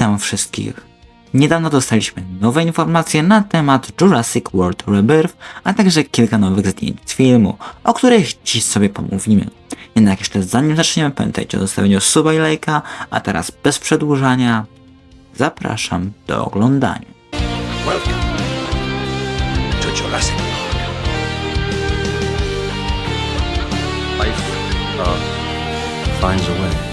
Witam wszystkich. Niedawno dostaliśmy nowe informacje na temat Jurassic World Rebirth, a także kilka nowych zdjęć z filmu, o których dziś sobie pomówimy. Jednak jeszcze zanim zaczniemy, pamiętajcie o zostawieniu suba i lajka, a teraz bez przedłużania zapraszam do oglądania. Welcome to Jurassic Park. Life uh, finds a way.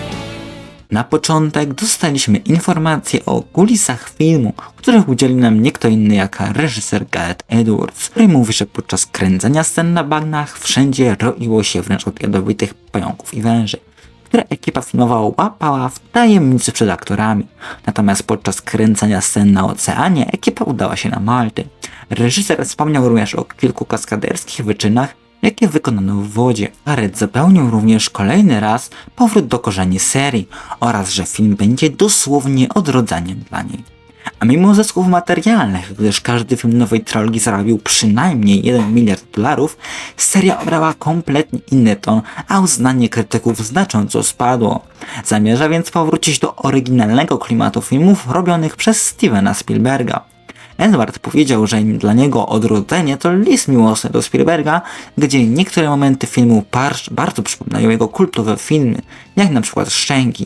Na początek dostaliśmy informacje o kulisach filmu, których udzielił nam nie kto inny jak reżyser Gareth Edwards, który mówi, że podczas kręcenia scen na bagnach wszędzie roiło się wręcz od jadowitych pająków i węży, które ekipa filmowa łapała w tajemnicy przed aktorami. Natomiast podczas kręcenia scen na oceanie ekipa udała się na Malty. Reżyser wspomniał również o kilku kaskaderskich wyczynach, jakie wykonano w wodzie. Gareth zapewnił również kolejny raz powrót do korzeni serii oraz, że film będzie dosłownie odrodzaniem dla niej. A mimo zysków materialnych, gdyż każdy film nowej trylogii zarobił przynajmniej 1 miliard dolarów, seria obrała kompletnie inny ton, a uznanie krytyków znacząco spadło. Zamierza więc powrócić do oryginalnego klimatu filmów robionych przez Stevena Spielberga. Edward powiedział, że dla niego odrodzenie to list miłosny do Spielberga, gdzie niektóre momenty filmu bardzo przypominają jego kultowe filmy, jak na przykład Szczęki.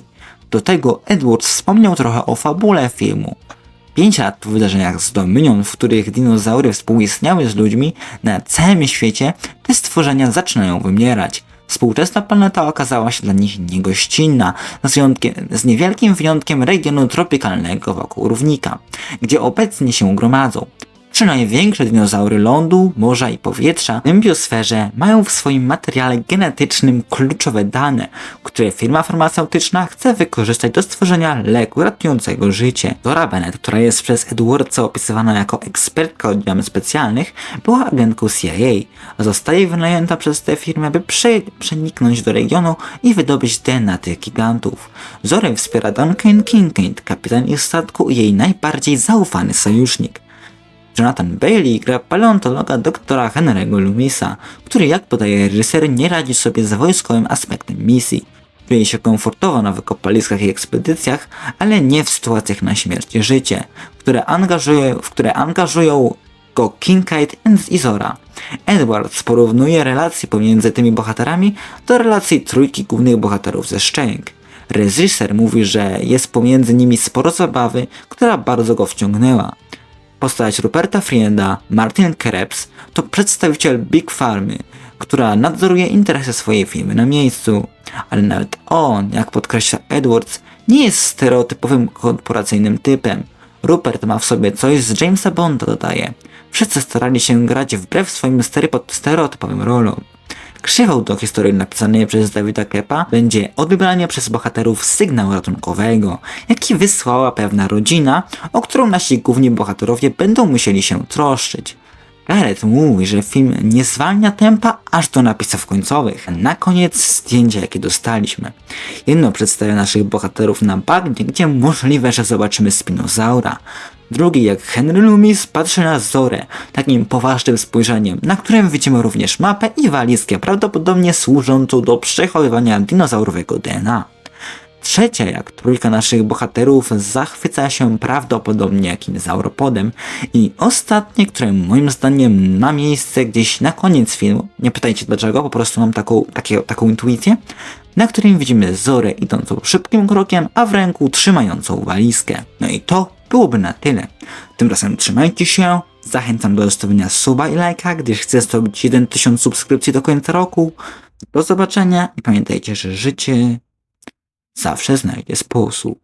Do tego Edwards wspomniał trochę o fabule filmu. Pięć lat po wydarzeniach z Dominion, w których dinozaury współistniały z ludźmi na całym świecie, te stworzenia zaczynają wymierać. Współczesna planeta okazała się dla nich niegościnna, z, z niewielkim wyjątkiem regionu tropikalnego wokół równika, gdzie obecnie się gromadzą. Trzy największe dinozaury lądu, morza i powietrza w tym biosferze mają w swoim materiale genetycznym kluczowe dane, które firma farmaceutyczna chce wykorzystać do stworzenia leku ratującego życie. Dora Bennett, która jest przez Edwardsa opisywana jako ekspertka od działań specjalnych, była agentką CIA, a zostaje wynajęta przez tę firmę, by prze przeniknąć do regionu i wydobyć DNA tych gigantów. Zorę wspiera Duncan Kincaid, kapitan ich statku i jej najbardziej zaufany sojusznik. Jonathan Bailey gra paleontologa doktora Henry'ego Lumisa, który jak podaje reżyser nie radzi sobie z wojskowym aspektem misji. Czuje się komfortowo na wykopaliskach i ekspedycjach, ale nie w sytuacjach na śmierć i życie, które angażuje, w które angażują go Kincaid i Zora. Edwards porównuje relacje pomiędzy tymi bohaterami do relacji trójki głównych bohaterów ze Szczęk. Reżyser mówi, że jest pomiędzy nimi sporo zabawy, która bardzo go wciągnęła. Postać Ruperta Frienda, Martin Krebs, to przedstawiciel Big Farmy, która nadzoruje interesy swojej firmy na miejscu. Ale nawet on, jak podkreśla Edwards, nie jest stereotypowym korporacyjnym typem. Rupert ma w sobie coś z Jamesa Bonda, dodaje. Wszyscy starali się grać wbrew swoim stereotyp- stereotypowym rolom. Krzywą do historii napisanej przez Davida Kepa będzie odebranie przez bohaterów sygnału ratunkowego, jaki wysłała pewna rodzina, o którą nasi główni bohaterowie będą musieli się troszczyć. Gareth mówi, że film nie zwalnia tempa aż do napisów końcowych. Na koniec zdjęcia, jakie dostaliśmy. Jedno przedstawia naszych bohaterów na bagnie, gdzie możliwe, że zobaczymy spinozaura. Drugi, jak Henry Loomis, patrzy na Zorę, takim poważnym spojrzeniem, na którym widzimy również mapę i walizkę, prawdopodobnie służącą do przechowywania dinozaurowego DNA. Trzecia, jak trójka naszych bohaterów zachwyca się prawdopodobnie jakimś sauropodem. I ostatnie, które moim zdaniem ma miejsce gdzieś na koniec filmu, nie pytajcie dlaczego, po prostu mam taką, takie, taką intuicję, na którym widzimy Zorę idącą szybkim krokiem, a w ręku trzymającą walizkę. No i to byłoby na tyle. Tymczasem trzymajcie się, zachęcam do zostawienia suba i lajka, gdyż chcę zdobyć 1000 subskrypcji do końca roku. Do zobaczenia i pamiętajcie, że życie zawsze znajdzie sposób.